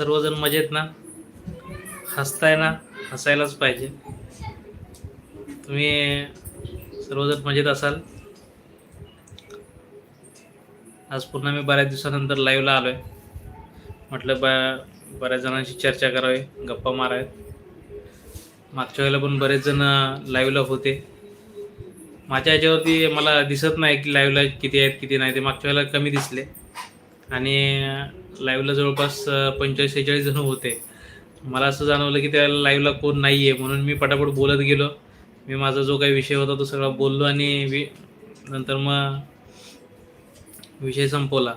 सर्वजण मजेत ना? हसताय ना? हसायलाच पाहिजे. तुम्ही सर्वजण मजेत असाल. आज पुन्हा मी बऱ्याच दिवसानंतर लाईव्हला आलो आहे म्हटलं बा बऱ्याच जणांशी चर्चा करावी गप्पा माराव्यात. मागच्या वेळेला पण बरेच जण लाईव्हला होते. माझ्या याच्यावरती मला दिसत नाही की लाईव्हला किती आहेत किती नाही. ते मागच्या वेळेला कमी दिसले. आणि लाईव्हला जवळपास पंचेचाळीस शेहेचाळीस जण होते. मला असं जाणवलं की त्या लाईव्हला कोण नाही आहे म्हणून मी पटापट बोलत गेलो. मी माझा जो काही विषय होता तो सगळा बोललो आणि वि नंतर मग विषय संपवला.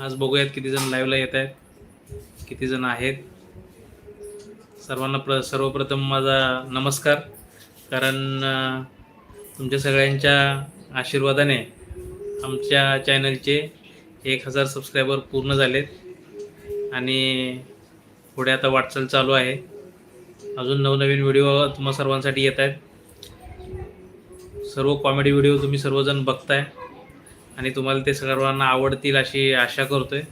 आज बघूयात किती जण लाईव्हला येत आहेत किती जण आहेत. सर्वांना प्र सर्वप्रथम माझा नमस्कार. कारण तुमच्या सगळ्यांच्या आशीर्वादाने आमच्या चॅनलचे एक हजार सबस्क्रायबर पूर्ण झालेत. आणि पुढे आता वाटचाल चालू आहे. अजून नवनवीन व्हिडिओ तुम्हा सर्वांसाठी येत आहेत. सर्व कॉमेडी व्हिडिओ तुम्ही सर्वजण बघताय. आणि तुम्हाला ते सर्वांना आवडतील अशी आशा करतोय.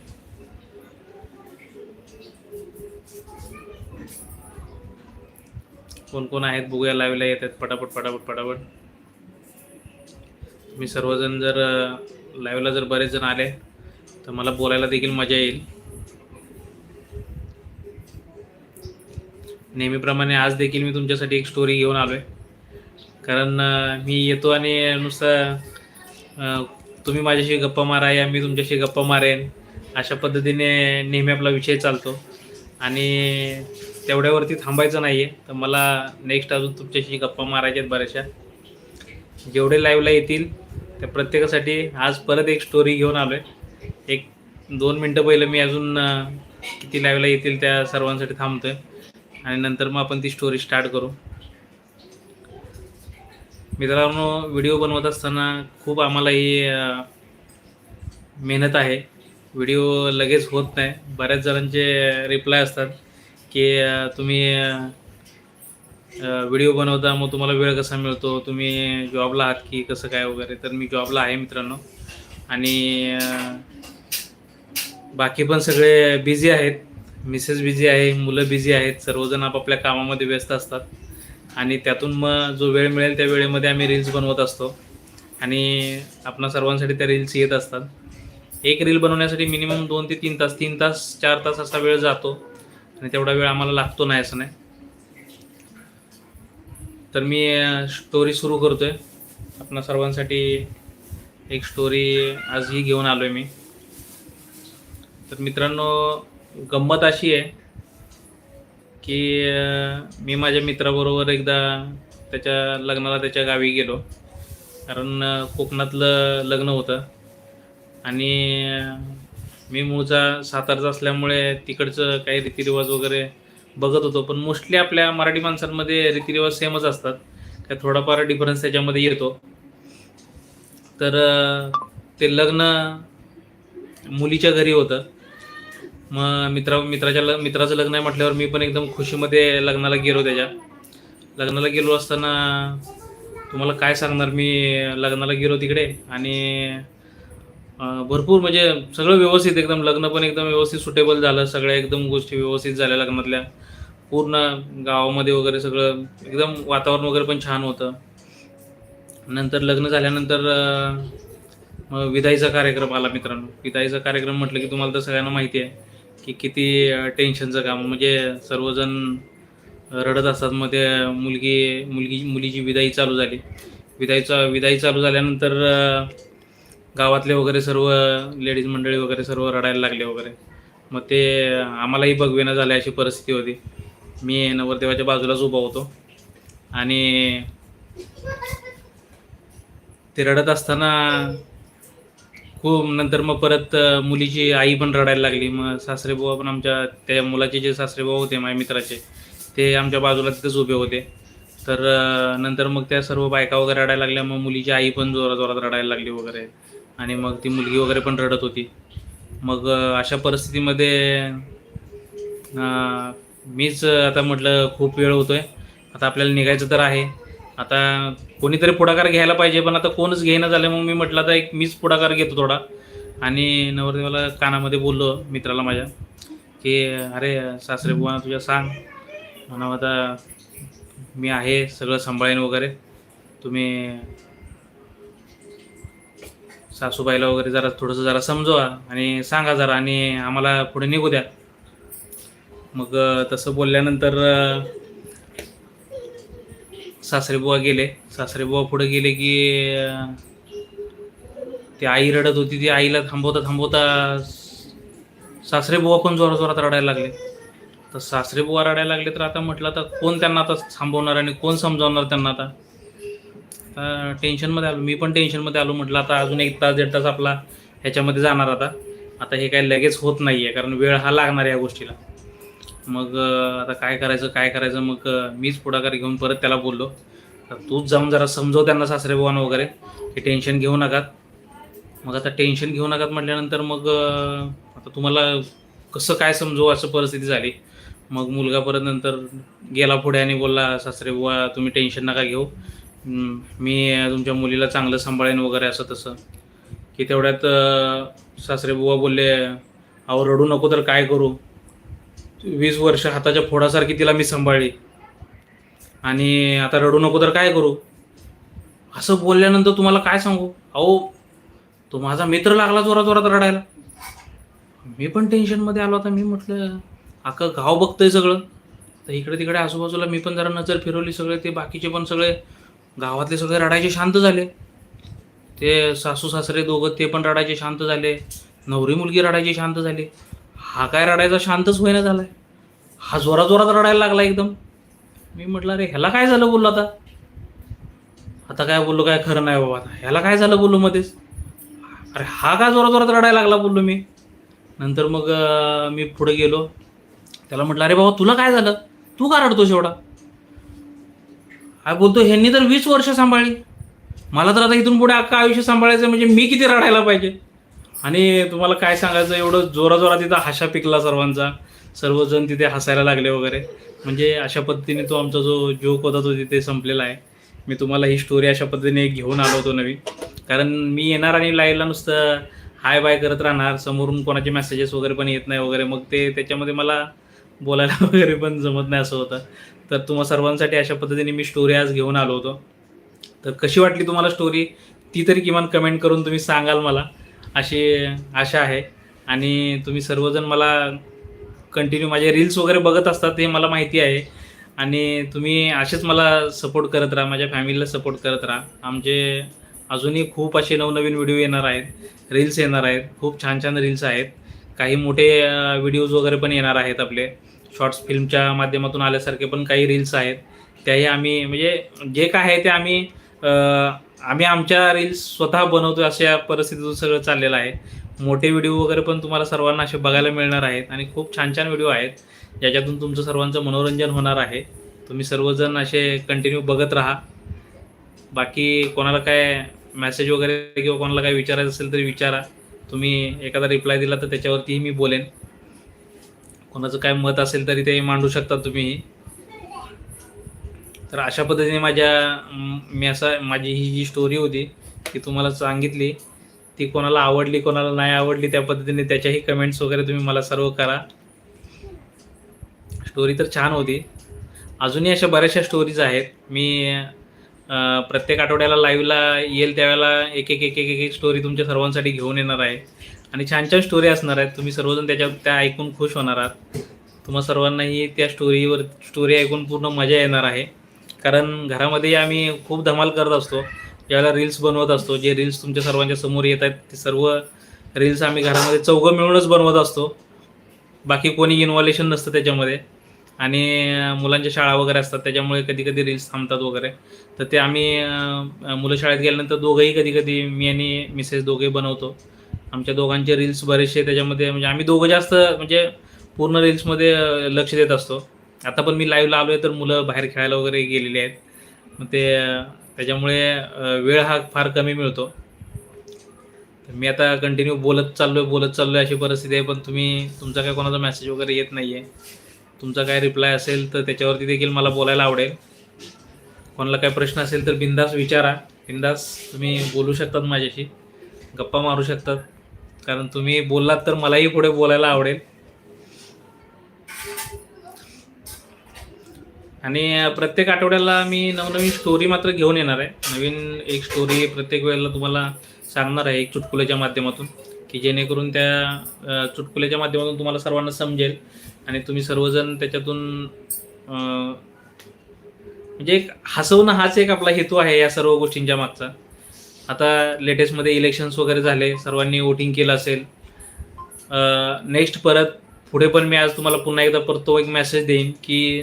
कोण कोण आहेत बघूया लाईव्हला येत आहेत. पटापट पटापट पटापट. तुम्ही सर्वजण जर लाईव्हला जर बरेच जण आले तर मला बोलायला देखील मजा येईल. नेहमीप्रमाणे आज देखील मी तुमच्यासाठी एक स्टोरी घेऊन आलो आहे कारण मी येतो आणि नुसतं तुम्ही माझ्याशी गप्पा मारा या मी तुमच्याशी गप्पा मारेन अशा पद्धतीने नेहमी आपला विषय चालतो. आणि तेवढ्यावरती थांबायचं नाही आहे तर मला नेक्स्ट अजून तुमच्याशी गप्पा मारायच्या आहेत बऱ्याचशा. जेवढे लाईव्हला येतील त्या प्रत्येकासाठी आज परत एक स्टोरी घेऊन आलो आहे एक दोन मिनटं पहिलं मी अजून किती लाईव्हला येतील त्या सर्वांसाठी थांबतो आहे आणि नंतर मग आपण ती स्टोरी स्टार्ट करू. मित्रांनो व्हिडिओ बनवत असताना खूप आम्हाला ही मेहनत आहे. व्हिडिओ लगेच होत नाही. बऱ्याच जणांचे रिप्लाय असतात की तुम्ही व्हिडिओ बनवता मग तुम्हाला वेळ कसा मिळतो? तुम्ही जॉबला आहात की कसं काय वगैरे? तर मी जॉबला आहे मित्रांनो. आणि बाकी पण सगळे बिझी आहेत. मिसेस बिझी आहे मुलं बिझी आहेत. सर्वजण आपापल्या कामामध्ये व्यस्त असतात. आणि त्यातून मग जो वेळ मिळेल त्या वेळेमध्ये आम्ही रील्स बनवत असतो. आणि आपणा सर्वांसाठी त्या रील्स येत असतात. एक रील बनवण्यासाठी मिनिमम दोन ते तीन तास तीन तास चार तास असा वेळ जातो. आणि तेवढा वेळ आम्हाला लागतो नाही असं नाही. तर मी स्टोरी सुरू करतोय. आपणा सर्वांसाठी एक स्टोरी आजही घेऊन आलो आहे मी. तर मित्रांनो गंमत अशी आहे की मी माझ्या मित्राबरोबर एकदा त्याच्या लग्नाला त्याच्या गावी गेलो. कारण कोकणातलं लग्न होतं. आणि मी मूळचा सातारचा असल्यामुळे तिकडचं काही रीतिरिवाज वगैरे बघत होतो पण मोस्टली आपल्या मराठी माणसांमध्ये रीतिरिवाज सेमच असतात. काय थोडाफार डिफरन्स त्याच्यामध्ये येतो. तर ते लग्न मुलीच्या घरी होतं. मग मित्रा मित्राच्या मित्राचं लग्न आहे म्हटल्यावर मी पण एकदम खुशीमध्ये लग्नाला गेलो त्याच्या. लग्नाला गेलो असताना तुम्हाला काय सांगणार? मी लग्नाला गेलो तिकडे आणि भरपूर म्हणजे सगळं व्यवस्थित एकदम लग्न पण एकदम व्यवस्थित सुटेबल झालं. सगळ्या एकदम गोष्टी व्यवस्थित झाल्या लग्नातल्या. पूर्ण गावामध्ये वगैरे सगळं एकदम वातावरण वगैरे पण छान होतं. नंतर लग्न झाल्यानंतर विदाईचा कार्यक्रम आला मित्रांनो. विदाईचा कार्यक्रम म्हटलं की तुम्हाला तर सगळ्यांना माहिती आहे की किती टेन्शनचं काम. म्हणजे सर्वजण रडत असतात. मग ते मुलगी मुलगी मुलीची विदाई चालू झाली. विदाईचा विदाई चालू झाल्यानंतर गावातले वगैरे सर्व लेडीज मंडळी वगैरे सर्व रडायला लागले वगैरे. मग ते आम्हालाही बघवेनं झाले अशी परिस्थिती होती. मी नवरदेवाच्या बाजूलाच उभा होतो. आणि ते रडत असताना खूप नंतर मग परत मुलीची आई पण रडायला लागली. मग सासरे बुवा पण आमच्या त्या मुलाचे जे सासरे बुवा होते माझ्या मित्राचे ते आमच्या बाजूला तिथेच उभे होते. तर नंतर मग त्या सर्व बायका वगैरे रडायला लागल्या. मग मुलीची आई पण जोरात जोरात रडायला लागली वगैरे. आणि मग ती मुलगी वगैरे पण रडत होती. मग अशा परिस्थितीमध्ये मीच आता म्हटलं खूप वेळ होतोय. आता आपल्याला निघायचं तर आहे. आता कोणीतरी पुढाकार घ्यायला पाहिजे पण आता कोणच घेणं झालं. मग मी म्हटलं आता एक मीच पुढाकार घेतो थोडा. आणि नवरदेवाला कानामध्ये बोललो मित्राला माझ्या की अरे सासरे बुवा तुझ्या सांग. म्हणा आता मी आहे सगळं सांभाळेन वगैरे. तुम्ही सासूबाईला वगैरे जरा थोडंसं जरा समजवा आणि सांगा जरा आणि आम्हाला पुढे निघू द्या. मग तसं बोलल्यानंतर सासरेबुवा सासरे बुवा गेले. सासरे बुवा पुढे गेले की ती आई रडत होती. ती आईला थांबवता थांबवता सासरे बुवा पण जोरात जोरात रडायला लागले. तर सासरे बुवा रडायला लागले तर आता म्हटलं तर कोण त्यांना आता थांबवणार आणि कोण समजावणार त्यांना आता? आता टेन्शनमध्ये आलो. मी पण टेन्शनमध्ये आलो. म्हटलं आता अजून एक तास दीड तास आपला ह्याच्यामध्ये जाणार आता. आता हे काही लगेच होत नाही आहे कारण वेळ हा लागणार आहे या गोष्टीला. मग आता काय करायचं काय करायचं मग मीच पुढाकार घेऊन परत त्याला बोललो. तर तूच जाऊन जरा समजव त्यांना सासरेबुवांना वगैरे की टेन्शन घेऊ नकात. मग आता टेन्शन घेऊ नकात म्हटल्यानंतर मग आता तुम्हाला कसं काय समजू असं परिस्थिती झाली. मग मुलगा परत नंतर गेला पुढे आणि बोलला सासरे बुवा तुम्ही टेन्शन नका घेऊ. मी तुमच्या मुलीला चांगलं सांभाळेन वगैरे असं तसं. की तेवढ्यात सासरे बुवा बोलले अहो रडू नको तर काय करू? वीस वर्ष हाताच्या फोडासारखी तिला मी सांभाळली. आणि आता रडू नको तर काय करू? असं बोलल्यानंतर तुम्हाला काय सांगू? अहो तो माझा मित्र लागला जोरा जोरात रडायला. मी पण टेन्शनमध्ये आलो आता. मी म्हटलं अख्खं गाव बघतंय सगळं. तर इकडे तिकडे आजूबाजूला मी पण जरा नजर फिरवली सगळे ते बाकीचे पण सगळे गावातले सगळे रडायचे शांत झाले. ते सासू सासरे दोघं ते पण रडायचे शांत झाले. नवरी मुलगी रडायची शांत झाली. हा काय रडायचा शांतच होईना झालाय. हा जोराजोरात जोरात रडायला लागला एकदम. मी म्हटलं अरे ह्याला काय झालं बोललो आता? आता काय बोललो काय खरं नाही बाबा आता ह्याला काय झालं बोललो मध्येच? अरे हा का जोराजोरात जोरात रडायला लागला बोललो मी? नंतर मग मी पुढे गेलो. त्याला म्हटलं अरे बाबा तुला काय झालं? तू का रडतोस एवढा? काय बोलतो ह्यांनी तर वीस वर्ष सांभाळली. मला तर आता इथून पुढे अख्खा आयुष्य सांभाळायचं म्हणजे मी किती रडायला पाहिजे? आणि तुम्हाला काय सांगायचं एवढं जोराजोरात तिथं हाशा पिकला सर्वांचा. सर्वजण तिथे हसायला लागले वगैरे. म्हणजे अशा पद्धतीने तो आमचा जो जोक होता तो तिथे संपलेला आहे. मी तुम्हाला ही स्टोरी अशा पद्धतीने घेऊन आलो होतो नवीन कारण मी येणार आणि लाईव्हला नुसतं हाय बाय करत राहणार. समोरून कोणाचे मेसेजेस वगैरे पण येत नाही वगैरे. मग ते त्याच्यामध्ये मला बोलायला वगैरे पण जमत नाही असं होतं. तर तुम्हा सर्वांसाठी अशा पद्धतीने मी स्टोरी आज घेऊन आलो होतो. तर कशी वाटली तुम्हाला स्टोरी ती तरी किमान कमेंट करून तुम्ही सांगाल मला. अशी आशा आहे. आणि तुम्ही सर्वजण मला कंटिन्यू माझे रील्स वगैरे बघत असतात हे मला माहिती आहे. आणि तुम्ही असेच मला सपोर्ट करत राहा माझ्या फॅमिलीला सपोर्ट करत राहा. आमचे अजूनही खूप असे नवनवीन व्हिडिओ येणार आहेत रील्स येणार आहेत. खूप छान छान रील्स आहेत. काही मोठे व्हिडिओज वगैरे पण येणार आहेत आपले. शॉर्ट्स फिल्मच्या माध्यमातून आल्यासारखे पण काही रील्स आहेत. त्याही आम्ही म्हणजे जे काय आहे ते आम्ही आम्ही आमच्या रील्स स्वतः बनवतो अशा परिस्थितीतून सगळं चाललेलं आहे. मोठे व्हिडिओ वगैरे पण तुम्हाला सर्वांना असे बघायला मिळणार आहेत आणि खूप छान छान व्हिडिओ आहेत. ज्याच्यातून तुमचं सर्वांचं मनोरंजन होणार आहे. तुम्ही सर्वजण असे कंटिन्यू बघत राहा. बाकी कोणाला काय मेसेज वगैरे किंवा कोणाला काय विचारायचं असेल तरी विचारा. तुम्ही एखादा रिप्लाय दिला तर त्याच्यावरतीही मी बोलेन. कोणाचं काय मत असेल तरी ते मांडू शकता तुम्ही. तर अशा पद्धतीने माझ्या मी असा माझी ही जी स्टोरी होती ती तुम्हाला सांगितली. ती कोणाला आवडली कोणाला नाही आवडली त्या पद्धतीने त्याच्याही कमेंट्स वगैरे तुम्ही मला सर्व करा. स्टोरी तर छान होती. अजूनही अशा बऱ्याचशा स्टोरीज आहेत. मी प्रत्येक आठवड्याला लाईव्हला येईल त्यावेळेला एक एक एक एक एक स्टोरी तुमच्या सर्वांसाठी घेऊन येणार आहे. आणि छान छान स्टोरी असणार आहेत. तुम्ही सर्वजण त्याच्या त्या ऐकून खुश होणार आहात. तुम्हा सर्वांनाही त्या स्टोरीवर स्टोरी ऐकून पूर्ण मजा येणार आहे. कारण घरामध्ये आम्ही खूप धमाल करत असतो. ज्यावेळेला रील्स बनवत असतो जे रील्स तुमच्या सर्वांच्या समोर येत आहेत ते सर्व रील्स आम्ही घरामध्ये चौघं मिळूनच बनवत असतो. बाकी कोणी इन्व्हॉल्युशन नसतं त्याच्यामध्ये. आणि मुलांच्या शाळा वगैरे असतात त्याच्यामुळे कधी कधी रील्स थांबतात वगैरे. तर ते आम्ही मुलं शाळेत गेल्यानंतर दोघंही कधी कधी मी आणि मिसेस दोघे बनवतो. आमच्या दोघांचे रील्स बरेचसे त्याच्यामध्ये म्हणजे आम्ही दोघं जास्त म्हणजे पूर्ण रील्समध्ये लक्ष देत असतो. आता पण मी लाईव्हला आलो आहे तर मुलं बाहेर खेळायला वगैरे गेलेली आहेत. मग ते त्याच्यामुळे वेळ हा फार कमी मिळतो. तर मी आता कंटिन्यू बोलत चाललो आहे बोलत चाललो आहे अशी परिस्थिती आहे पण तुम्ही तुमचा काय कोणाचा मेसेज वगैरे येत नाही आहे तुमचा काय रिप्लाय असेल तर त्याच्यावरती देखील मला बोलायला आवडेल. कोणाला काय प्रश्न असेल तर बिंदास विचारा. बिंदास तुम्ही बोलू शकतात माझ्याशी. गप्पा मारू शकतात. कारण तुम्ही बोललात तर मलाही पुढे बोलायला आवडेल. आणि प्रत्येक आठवड्याला मी नवनवीन स्टोरी मात्र घेऊन येणार आहे. नवीन एक स्टोरी प्रत्येक वेळेला तुम्हाला सांगणार आहे एक चुटकुल्याच्या माध्यमातून की जेणेकरून त्या चुटकुल्याच्या माध्यमातून तुम्हाला सर्वांना समजेल आणि तुम्ही सर्वजण त्याच्यातून म्हणजे एक हसवणं हाच एक आपला हेतू आहे या सर्व गोष्टींच्या मागचा. आता लेटेस्टमध्ये इलेक्शन्स वगैरे झाले सर्वांनी वोटिंग केलं असेल. नेक्स्ट परत पुढे पण मी आज तुम्हाला पुन्हा एकदा परत तो एक मेसेज देईन की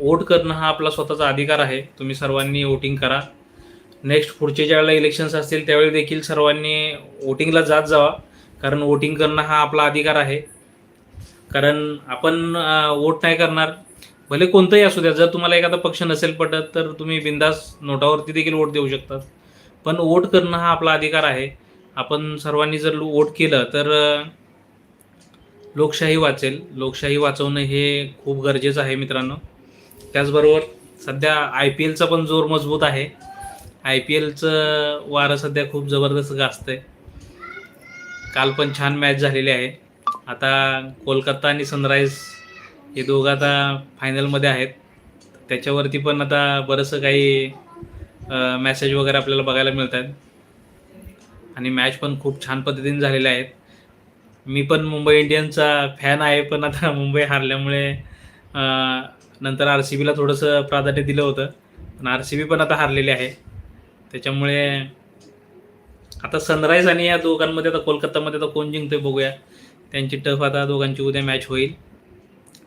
वोट करणं हा आपला स्वतःचा अधिकार आहे. तुम्ही सर्वांनी वोटिंग करा. नेक्स्ट पुढचे ज्यावेळेला इलेक्शन्स असतील त्यावेळी देखील सर्वांनी वोटिंगला जात जावा. कारण वोटिंग करणं हा आपला अधिकार आहे. कारण आपण वोट नाही करणार. भले कोणतंही असू द्या जर तुम्हाला एखादा पक्ष नसेल पटत तर तुम्ही बिंदास नोटावरती देखील वोट देऊ शकतात. पण वोट करणं हा आपला अधिकार आहे. आपण सर्वांनी जर वोट केलं तर लोकशाही वाचेल. लोकशाही वाचवणं हे खूप गरजेचं आहे मित्रांनो. त्याचबरोबर सध्या आय पी एलचा पण जोर मजबूत आहे. आय पी एलचं वारं सध्या खूप जबरदस्त गाजतं आहे काल पण छान मॅच झालेली आहे. आता कोलकाता आणि सनराईज हे दोघं आता फायनलमध्ये आहेत. त्याच्यावरती पण आता बरंचसं काही मॅसेज वगैरे आपल्याला बघायला मिळत आहेत आणि मॅच पण खूप छान पद्धतीने झालेल्या आहेत. मी पण मुंबई इंडियन्सचा फॅन आहे पण आता मुंबई हारल्यामुळे नंतर आर सी बीला थोडंसं प्राधान्य दिलं होतं. पण आर सी बी पण आता हारलेली आहे. त्याच्यामुळे आता सनराईज आणि या दोघांमध्ये आता कोलकातामध्ये आता कोण जिंकतोय बघूया. त्यांची टफ आता दोघांची उद्या मॅच होईल.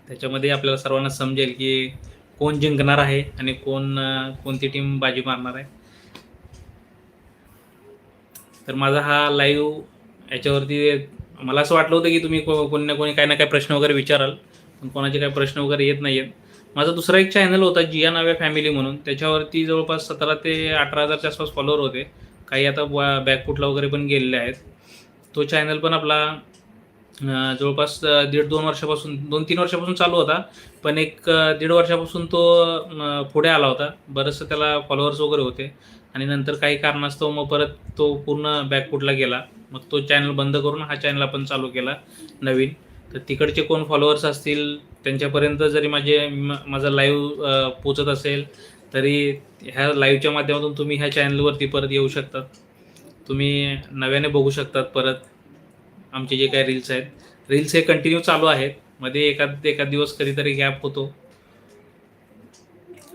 त्याच्यामध्ये आपल्याला सर्वांना समजेल की कोण जिंकणार आहे आणि कोण कोणती टीम बाजी मारणार आहे. तर माझा हा लाईव्ह याच्यावरती मला असं वाटलं होतं की तुम्ही को- कोणी ना कोणी काही ना काही प्रश्न वगैरे विचाराल पण कोणाचे काही प्रश्न वगैरे येत नाही आहेत माझा दुसरा एक चॅनल होता जिया नाव्या फॅमिली म्हणून. त्याच्यावरती जवळपास सतरा ते अठरा हजारच्या आसपास फॉलोअर होते. काही आता बॅकफुटला वगैरे पण गेलेले आहेत. तो चॅनल पण आपला जवळपास दीड दोन वर्षापासून दोन तीन वर्षापासून चालू होता. पण एक दीड वर्षापासून तो पुढे आला होता. बरंचसं त्याला फॉलोअर्स वगैरे होते. आणि नंतर काही कारणास्तव मग परत तो पूर्ण बॅकफूटला गेला. मग तो चॅनल बंद करून हा चॅनल आपण चालू केला नवीन. तर तिकडचे कोण फॉलोअर्स असतील त्यांच्यापर्यंत जरी माझे म- माझा लाईव्ह पोचत असेल तरी ह्या लाईव्हच्या माध्यमातून तुम्ही ह्या चॅनलवरती परत येऊ शकतात. तुम्ही नव्याने बघू शकतात परत. आमचे जे काही रील्स आहेत. रील्स हे कंटिन्यू चालू आहेत. मध्ये एखाद एखाद दिवस कधीतरी गॅप होतो.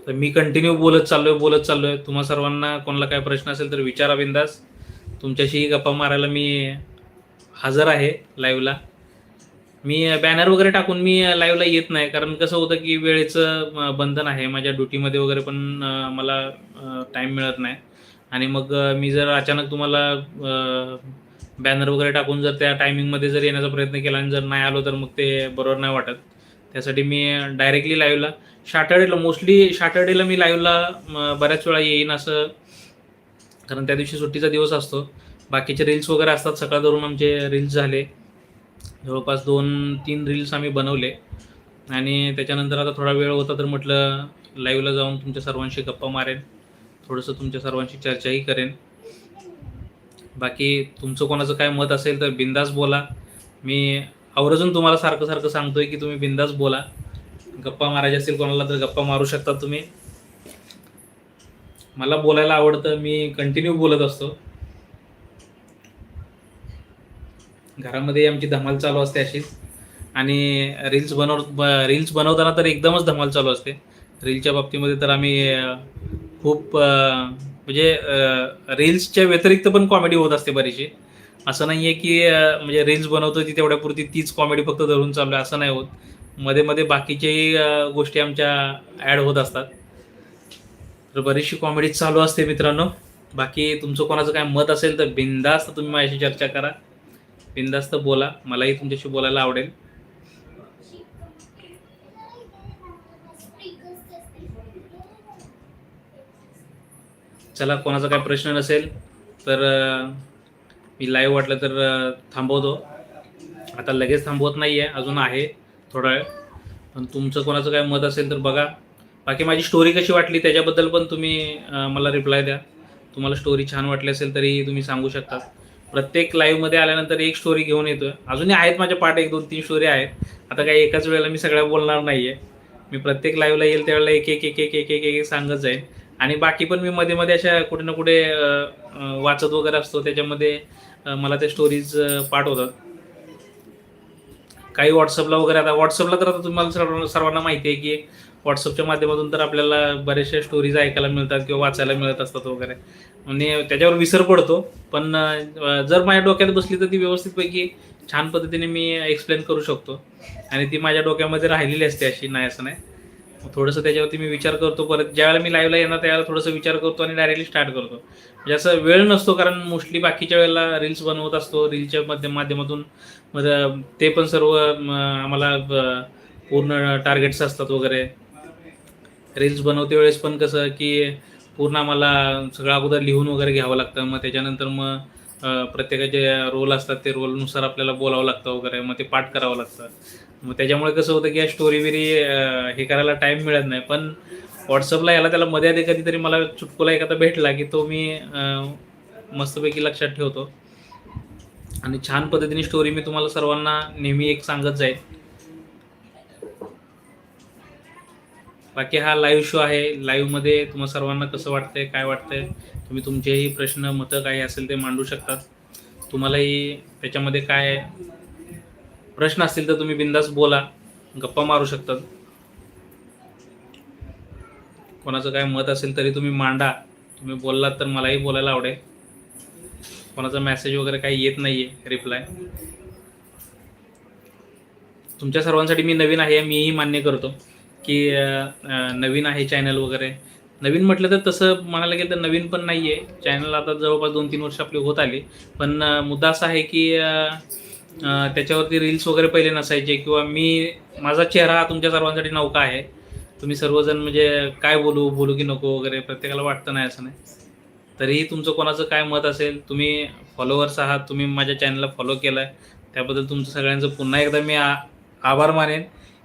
तर मी कंटिन्यू बोलत चाललोय बोलत चाललोय. तुम्हा सर्वांना कोणाला काय प्रश्न असेल तर विचारा बिंदास. तुमच्याशी गप्पा मारायला मी हजर आहे लाईव्हला मी बॅनर वगैरे टाकून मी लाईव्हला येत नाही. कारण कसं होतं की वेळेचं बंधन आहे. माझ्या ड्युटीमध्ये वगैरे पण मला टाईम मिळत नाही. आणि मग मी जर अचानक तुम्हाला बॅनर वगैरे टाकून जर त्या टायमिंगमध्ये जर येण्याचा प्रयत्न केला आणि जर नाही आलो तर मग ते बरोबर नाही वाटत. त्यासाठी मी डायरेक्टली लाईव्हला सॅटर्डेला मोस्टली सॅटर्डेला मी लाईव्हला बऱ्याच वेळा येईन असं कारण त्या दिवशी सुट्टीचा दिवस असतो. बाकीचे रील्स वगैरे असतात सकाळ धरून आमचे रील्स झाले. जवळपास दोन तीन रील्स आम्ही बनवले. आणि त्याच्यानंतर आता थोडा वेळ होता तर म्हटलं लाईव्हला जाऊन तुमच्या सर्वांशी गप्पा मारेन. थोडंसं तुमच्या सर्वांशी चर्चाही करेन. बाकी तुमचं कोणाचं काय मत असेल तर बिंदास बोला. मी आवर्जून तुम्हाला सारखं सारखं सांगतोय की तुम्ही बिंदास बोला. गप्पा मारायचे असतील कोणाला तर गप्पा मारू शकता तुम्ही. मला बोलायला आवडतं मी कंटिन्यू बोलत असतो. घरामध्ये आमची धमाल चालू असते अशीच आणि रील्स बनव रील्स बनवताना तर एकदमच धमाल चालू असते. रीलच्या बाबतीमध्ये तर आम्ही खूप म्हणजे रील्सच्या व्यतिरिक्त पण कॉमेडी होत असते बरीचशी. असं नाही आहे की म्हणजे रील्स बनवतो ती तेवढ्यापुरती तीच कॉमेडी फक्त धरून चालू आहे असं नाही होत. मध्ये मध्ये बाकीच्याही गोष्टी आमच्या ॲड होत असतात. तर बरीचशी कॉमेडी चालू असते मित्रांनो. बाकी तुमचं कोणाचं काय मत असेल तर बिंदास्त तुम्ही माझ्याशी चर्चा करा. बिंदास्त बोला. मलाही तुमच्याशी बोलायला आवडेल. चला कोणाचा काय प्रश्न नसेल तर मी लाईव्ह वाटलं तर थांबवतो. आता लगेच थांबवत नाही आहे अजून आहे थोडा वेळ. पण तुमचं कोणाचं काय मत असेल तर बघा. बाकी माझी स्टोरी कशी वाटली त्याच्याबद्दल पण तुम्ही मला रिप्लाय द्या. तुम्हाला स्टोरी छान वाटली असेल तरी तुम्ही सांगू शकता. प्रत्येक लाईव्हमध्ये आल्यानंतर एक स्टोरी घेऊन येतोय. अजूनही आहेत माझ्या पाठ एक दोन तीन स्टोरी आहेत. आता काही एकाच वेळेला मी सगळ्या बोलणार नाही आहे मी प्रत्येक लाईव्हला येईल त्यावेळेला एक एक एक एक एक एक एक सांगत जाईल आणि बाकी पण मी मध्ये मध्ये अशा कुठे ना कुठे वाचत वगैरे असतो. त्याच्यामध्ये मला ते स्टोरीज पाठवतात. काही व्हॉट्सअपला वगैरे आता व्हॉट्सअपला तर आता तुम्हाला सर्व सर्वांना माहिती आहे की व्हॉट्सअपच्या माध्यमातून तर आपल्याला बऱ्याचशा स्टोरीज ऐकायला मिळतात किंवा वाचायला मिळत असतात वगैरे. आणि त्याच्यावर विसर पडतो. पण जर माझ्या डोक्यात बसली तर ती व्यवस्थितपैकी छान पद्धतीने मी एक्सप्लेन करू शकतो. आणि ती माझ्या डोक्यामध्ये राहिलेली असते अशी नाही असं नाही. थोडंसं त्याच्यावरती मी विचार करतो परत ज्यावेळेला मी लाईव्हला येणार त्यावेळेला थोडंसं विचार करतो आणि डायरेक्टली स्टार्ट करतो. म्हणजे असं वेळ नसतो कारण मोस्टली बाकीच्या वेळेला रील्स बनवत असतो रीलच्या माध्यम माध्यमातून. मग ते पण सर्व आम्हाला पूर्ण टार्गेट्स असतात वगैरे. रील्स बनवते वेळेस पण कसं की पूर्ण आम्हाला सगळं अगोदर लिहून वगैरे घ्यावं लागतं. मग त्याच्यानंतर मग प्रत्येकाचे रोल असतात ते रोलनुसार आपल्याला बोलावं लागतं वगैरे. मग ते पाठ करावं लागतं. मग त्याच्यामुळे कसं होतं की या स्टोरी बिरी हे करायला टाईम मिळत नाही. पण व्हॉट्सअपला याला त्याला मध्ये आधी कधीतरी मला चुटकुला एखादा भेटला की तो मी मस्तपैकी लक्षात ठेवतो. आणि छान पद्धतीने स्टोरी मी तुम्हाला सर्वांना नेहमी एक सांगत जाईल बाकी हा लाईव्ह शो आहे. लाईव्हमध्ये तुम्हाला सर्वांना कसं वाटतंय काय वाटतंय तुम्ही तुमचेही प्रश्न मतं काही असेल ते मांडू शकतात. तुम्हालाही त्याच्यामध्ये काय प्रश्न असतील तर तुम्ही बिंदास बोला. गप्पा मारू शकतात. कोणाचं काय मत असेल तरी तुम्ही मांडा. तुम्ही बोललात तर मलाही बोलायला आवडेल. कोणाचा मेसेज वगैरे काही येत नाहीये रिप्लाय तुमच्या सर्वांसाठी मी नवीन आहे मीही मान्य करतो की नवीन आहे चॅनल वगैरे. नवीन म्हटलं तर तसं म्हणायला गेलं तर नवीन पण नाही आहे चॅनल आता जवळपास दोन तीन वर्ष आपली होत आली. पण मुद्दा असा आहे की त्याच्यावरती रील्स वगैरे पहिले नसायचे किंवा मी माझा चेहरा हा तुमच्या सर्वांसाठी नौका आहे. तुम्ही सर्वजण म्हणजे काय बोलू बोलू की नको वगैरे प्रत्येकाला वाटतं नाही असं नाही. तरीही तुमचं कोणाचं काय मत असेल तुम्ही फॉलोअर्स आहात तुम्ही माझ्या चॅनलला फॉलो केलं आहे त्याबद्दल तुमचं सगळ्यांचं पुन्हा एकदा मी आ आभार मानेन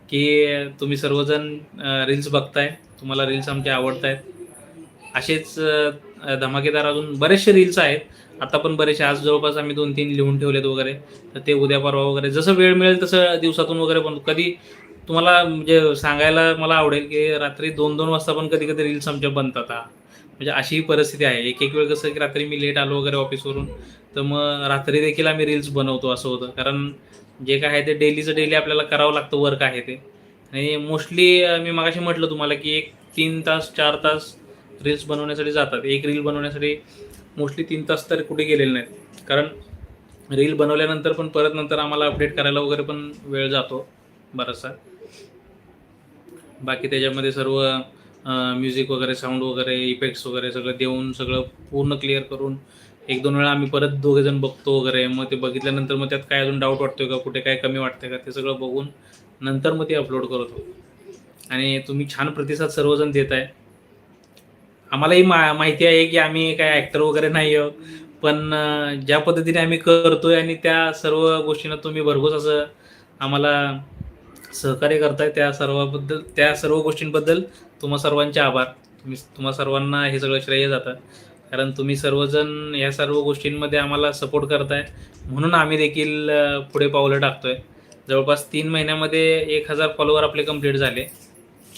की तुम्ही सर्वजण रील्स बघताय तुम्हाला रील्स आमचे आवडत आहेत असेच धमाकेदार अजून बरेचसे रील्स आहेत. आता पण बरेचसे आज जवळपास आम्ही दोन तीन लिहून ठेवलेत वगैरे. तर ते उद्या परवा वगैरे जसं वेळ मिळेल तसं दिवसातून वगैरे पण कधी तुम्हाला म्हणजे सांगायला मला आवडेल की रात्री दोन दोन वाजता पण कधी कधी रील्स आमच्या बनतात म्हणजे अशीही परिस्थिती आहे. एक एक वेळ कसं की रात्री मी लेट आलो वगैरे ऑफिसवरून तर मग रात्री देखील आम्ही रील्स बनवतो असं होतं. कारण जे काय आहे ते डेलीचं डेली आपल्याला करावं लागतं वर्क आहे ते. आणि मोस्टली मी मगाशी म्हटलं तुम्हाला की एक तीन तास चार तास रील्स बनवण्यासाठी जातात. एक रील बनवण्यासाठी मोस्टली तीन तास तर कुठे गेलेले नाहीत. कारण रील बनवल्यानंतर पण परत नंतर आम्हाला अपडेट करायला वगैरे पण वेळ जातो बराचसा. बाकी त्याच्यामध्ये सर्व म्युझिक वगैरे साऊंड वगैरे इफेक्ट्स वगैरे सगळं देऊन सगळं पूर्ण क्लिअर करून एक दोन वेळा आम्ही परत दोघेजण बघतो वगैरे. मग ते बघितल्यानंतर मग त्यात काय अजून डाऊट वाटतोय का? कुठे काय कमी वाटतंय का? ते सगळं बघून नंतर मग ते अपलोड करतो आणि तुम्ही छान प्रतिसाद सर्वजण देत आहे आम्हालाही मा माहिती आहे की आम्ही काय ॲक्टर वगैरे नाही आहोत. पण ज्या पद्धतीने आम्ही करतोय आणि त्या सर्व गोष्टींना तुम्ही भरघोस असं आम्हाला सहकार्य करताय त्या सर्वाबद्दल त्या सर्व गोष्टींबद्दल तुम्हा सर्वांचे आभार. तुम्ही तुम्हा सर्वांना हे सगळं श्रेय जातं. कारण तुम्ही सर्वजण या सर्व गोष्टींमध्ये आम्हाला सपोर्ट करताय. म्हणून आम्ही देखील पुढे पावलं टाकतोय. जवळपास तीन महिन्यामध्ये एक हजार फॉलोवर आपले कंप्लीट झाले.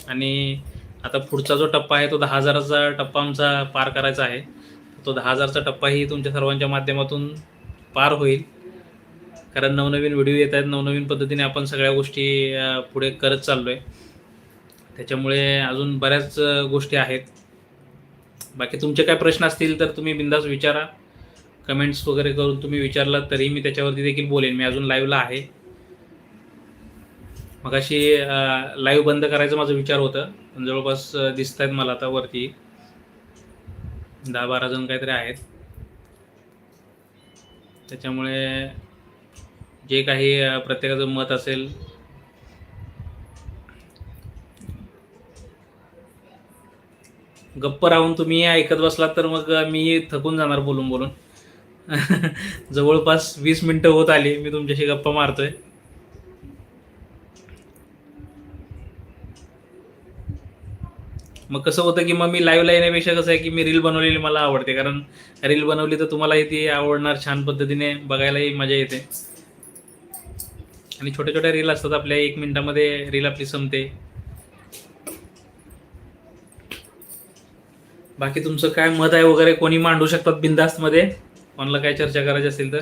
आणि आता पुढचा जो टप्पा आहे तो दहा हजाराचा टप्पा आमचा पार करायचा आहे. तो दहा हजारचा टप्पाही तुमच्या सर्वांच्या माध्यमातून पार होईल. कारण नवनवीन व्हिडिओ येत आहेत नवनवीन पद्धतीने आपण सगळ्या गोष्टी पुढे करत चाललो आहे त्याच्यामुळे अजून बऱ्याच गोष्टी आहेत. बाकी तुमचे काय प्रश्न असतील तर तुम्ही बिंदास विचारा. कमेंट्स वगैरे करून तुम्ही विचारलात तरी मी त्याच्यावरती देखील बोलेन. मी अजून लाईव्हला आहे. मग अशी लाईव्ह बंद करायचा माझा विचार होता. पण जवळपास दिसत आहेत मला आता वरती. दहा बारा जण काहीतरी आहेत. त्याच्यामुळे जे काही प्रत्येकाचं मत असेल. गप्प राहून तुम्ही ऐकत बसलात तर मग मी थकून जाणार बोलून बोलून जवळपास वीस मिनटं होत आली. मी तुमच्याशी गप्पा मारतोय. मग कसं होतं की मग मी लाईव्हला येण्यापेक्षा कसं आहे की मी रील बनवलेली मला आवडते. कारण रील बनवली तर तुम्हालाही ती आवडणार छान पद्धतीने बघायलाही मजा येते. आणि छोट्या छोट्या रील असतात आपल्या एक मिनिटामध्ये रील आपली संपते. बाकी तुमचं काय मत आहे वगैरे कोणी मांडू शकतात बिंदास्त मध्ये कोणाला काय चर्चा करायची असेल तर?